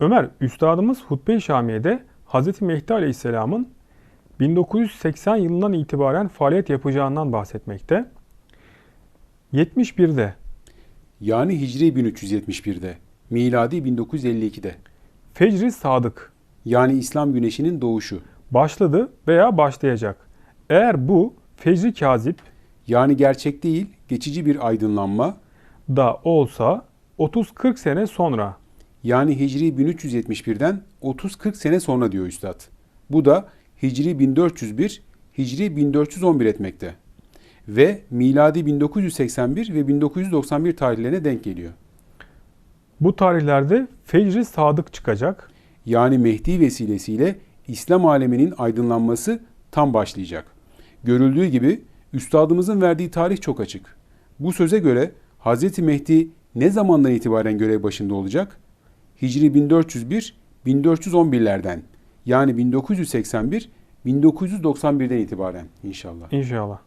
Ömer, Üstadımız Hutbe-i Şamiye'de Hz. Mehdi Aleyhisselam'ın 1980 yılından itibaren faaliyet yapacağından bahsetmekte. 71'de Yani Hicri 1371'de, miladi 1952'de. Fecri Sadık Yani İslam güneşinin doğuşu. başladı veya başlayacak. Eğer bu Fecri Kazip Yani gerçek değil, geçici bir aydınlanma. da olsa 30-40 sene sonra Yani Hicri 1371'den 30-40 sene sonra diyor Üstad. Bu da Hicri 1401, Hicri 1411 etmekte. Ve miladi 1981 ve 1991 tarihlerine denk geliyor. bu tarihlerde Fecri Sadık çıkacak. Yani Mehdi vesilesiyle İslam aleminin aydınlanması tam başlayacak. Görüldüğü gibi üstadımızın verdiği tarih çok açık. Bu söze göre Hz. Mehdi ne zamandan itibaren görev başında olacak? Hicri 1401-1411'lerden yani 1981-1991'den itibaren inşallah. İnşallah.